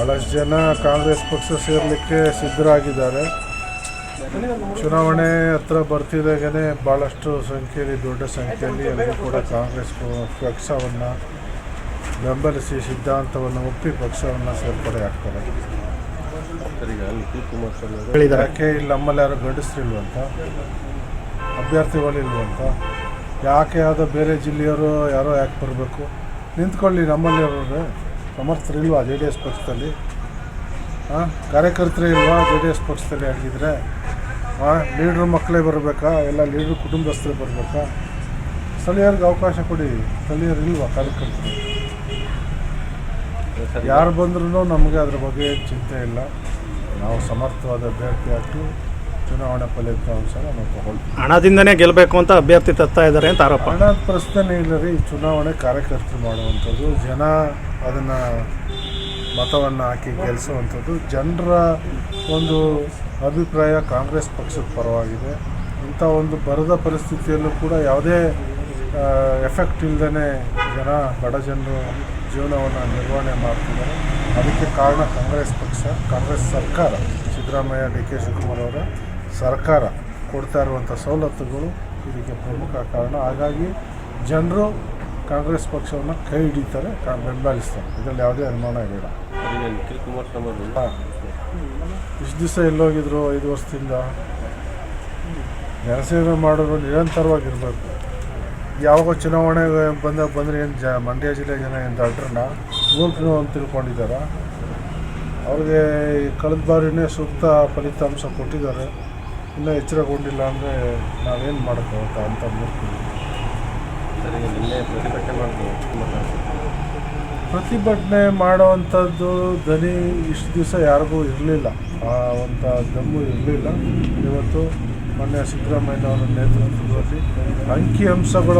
ಭಾಳಷ್ಟು ಜನ ಕಾಂಗ್ರೆಸ್ ಪಕ್ಷ ಸೇರಲಿಕ್ಕೆ ಸಿದ್ಧರಾಗಿದ್ದಾರೆ. ಚುನಾವಣೆ ಹತ್ರ ಬರ್ತಿದ್ದಾಗೇ ಭಾಳಷ್ಟು ಸಂಖ್ಯೆಯಲ್ಲಿ, ದೊಡ್ಡ ಸಂಖ್ಯೆಯಲ್ಲಿ ಎಲ್ಲರೂ ಕೂಡ ಕಾಂಗ್ರೆಸ್ ಪಕ್ಷವನ್ನು ಬೆಂಬಲಿಸಿ, ಸಿದ್ಧಾಂತವನ್ನು ಒಪ್ಪಿ ಪಕ್ಷವನ್ನು ಸೇರ್ಪಡೆ ಆಗ್ತಾರೆ. ಯಾಕೆ ಇಲ್ಲಿ ನಮ್ಮಲ್ಲಿ ಯಾರು ಗಂಡಸ್ರಿಲ್ವಂತ? ಅಭ್ಯರ್ಥಿಗಳಿಲ್ವಂತ ಯಾಕೆ ಯಾವುದೋ ಬೇರೆ ಜಿಲ್ಲೆಯವರು ಯಾರೋ ಯಾಕೆ ಬರಬೇಕು? ನಿಂತ್ಕೊಳ್ಳಿ ನಮ್ಮಲ್ಲಿ ಸಮರ್ಥರಿಲ್ವಾ ಜೆ ಡಿ ಎಸ್ ಪಕ್ಷದಲ್ಲಿ? ಹಾಂ ಕಾರ್ಯಕರ್ತರೇ ಇಲ್ವಾ ಜೆ ಡಿ ಎಸ್ ಪಕ್ಷದಲ್ಲಿ ಆಗಿದ್ರೆ ಹಾಂ ಲೀಡ್ರ್ ಮಕ್ಕಳೇ ಬರಬೇಕಾ? ಎಲ್ಲ ಲೀಡ್ರ್ ಕುಟುಂಬಸ್ಥರೇ ಬರಬೇಕಾ? ಸ್ಥಳೀಯರಿಗೆ ಅವಕಾಶ ಕೊಡಿ. ಸ್ಥಳೀಯರು ಇಲ್ವಾ ಕಾರ್ಯಕರ್ತರು? ಯಾರು ಬಂದ್ರೂ ನಮಗೆ ಅದ್ರ ಬಗ್ಗೆ ಚಿಂತೆ ಇಲ್ಲ. ನಾವು ಸಮರ್ಥವಾದ ಅಭ್ಯರ್ಥಿ ಹಾಕಿ ಚುನಾವಣಾ ಫಲಿತಾಂಶನ ನಾವು ತಗೊಳ್ತೀವಿ. ಹಣದಿಂದನೇ ಗೆಲ್ಲಬೇಕು ಅಂತ ಅಭ್ಯರ್ಥಿ ತರ್ತಾ ಇದ್ದಾರೆ ಅಂತ ಆರೋಪ. ಹಣದ ಪ್ರಶ್ನೆ ಇಲ್ಲ ರೀ. ಚುನಾವಣೆ ಕಾರ್ಯಕರ್ತರು ಮಾಡುವಂಥದ್ದು. ಜನ ಅದನ್ನು ಮತವನ್ನು ಹಾಕಿ ಗೆಲ್ಲಿಸುವಂಥದ್ದು ಜನರ ಒಂದು ಅಭಿಪ್ರಾಯ ಕಾಂಗ್ರೆಸ್ ಪಕ್ಷದ ಪರವಾಗಿದೆ. ಇಂಥ ಒಂದು ಬರದ ಪರಿಸ್ಥಿತಿಯಲ್ಲೂ ಕೂಡ ಯಾವುದೇ ಎಫೆಕ್ಟ್ ಇಲ್ಲದೇ ಜನ, ಬಡ ಜನರು ಜೀವನವನ್ನು ನಿರ್ವಹಣೆ ಮಾಡ್ತಿದ್ದಾರೆ. ಅದಕ್ಕೆ ಕಾರಣ ಕಾಂಗ್ರೆಸ್ ಪಕ್ಷ, ಕಾಂಗ್ರೆಸ್ ಸರ್ಕಾರ. ಸಿದ್ದರಾಮಯ್ಯ ಡಿ ಕೆ ಶಿವಕುಮಾರ್ ಅವರ ಸರ್ಕಾರ ಕೊಡ್ತಾ ಇರುವಂಥ ಸವಲತ್ತುಗಳು ಇದಕ್ಕೆ ಪ್ರಮುಖ ಕಾರಣ. ಹಾಗಾಗಿ ಜನರು ಕಾಂಗ್ರೆಸ್ ಪಕ್ಷವನ್ನು ಕೈ ಹಿಡಿತಾರೆ ಬೆಂಬಲಿಸ್ತಾರೆ. ಇದರಲ್ಲಿ ಯಾವುದೇ ಅನುಮಾನ ಬೇಡ ನಿಖಿಲ್ ಕುಮಾರಸ್ವಾಮಿ ಅವರು. ಇಷ್ಟು ದಿವಸ ಎಲ್ಲೋಗಿದ್ರು ಐದು ವರ್ಷದಿಂದ. ಜನಸೇವೆ ಮಾಡೋರು ನಿರಂತರವಾಗಿರ್ಬೇಕು. ಯಾವಾಗ ಚುನಾವಣೆ ಬಂದಾಗ ಬಂದರೆ ಏನು ಜ ಮಂಡ್ಯ ಜಿಲ್ಲೆ ಜನ ಏನು ದಡ್ರನ್ನ? ಮೂರ್ಖರು ಅಂತ ತಿಳ್ಕೊಂಡಿದ್ದಾರೆ? ಅವ್ರಿಗೆ ಕಳೆದ ಬಾರಿನೇ ಸೂಕ್ತ ಫಲಿತಾಂಶ ಕೊಟ್ಟಿದ್ದಾರೆ. ಇನ್ನೂ ಎಚ್ಚರಗೊಂಡಿಲ್ಲ ಅಂದರೆ ನಾವೇನು ಮಾಡೋಕ್ಕಾಗುತ್ತಾ ಅಂತ ಮೂರ್ಖರು. ಪ್ರತಿಭಟನೆ ಕುಮಾರಸ್ವಾಮಿ ಪ್ರತಿಭಟನೆ ಮಾಡುವಂಥದ್ದು ದನಿ ಇಷ್ಟು ದಿವಸ ಯಾರಿಗೂ ಇರಲಿಲ್ಲ. ಆ ಒಂದು ದಮ್ಮು ಇರಲಿಲ್ಲ. ಇವತ್ತು ಮೊನ್ನೆ ಸಿದ್ದರಾಮಯ್ಯನವರ ನೇತೃತ್ವದಲ್ಲಿ ಅಂಕಿ ಅಂಶಗಳ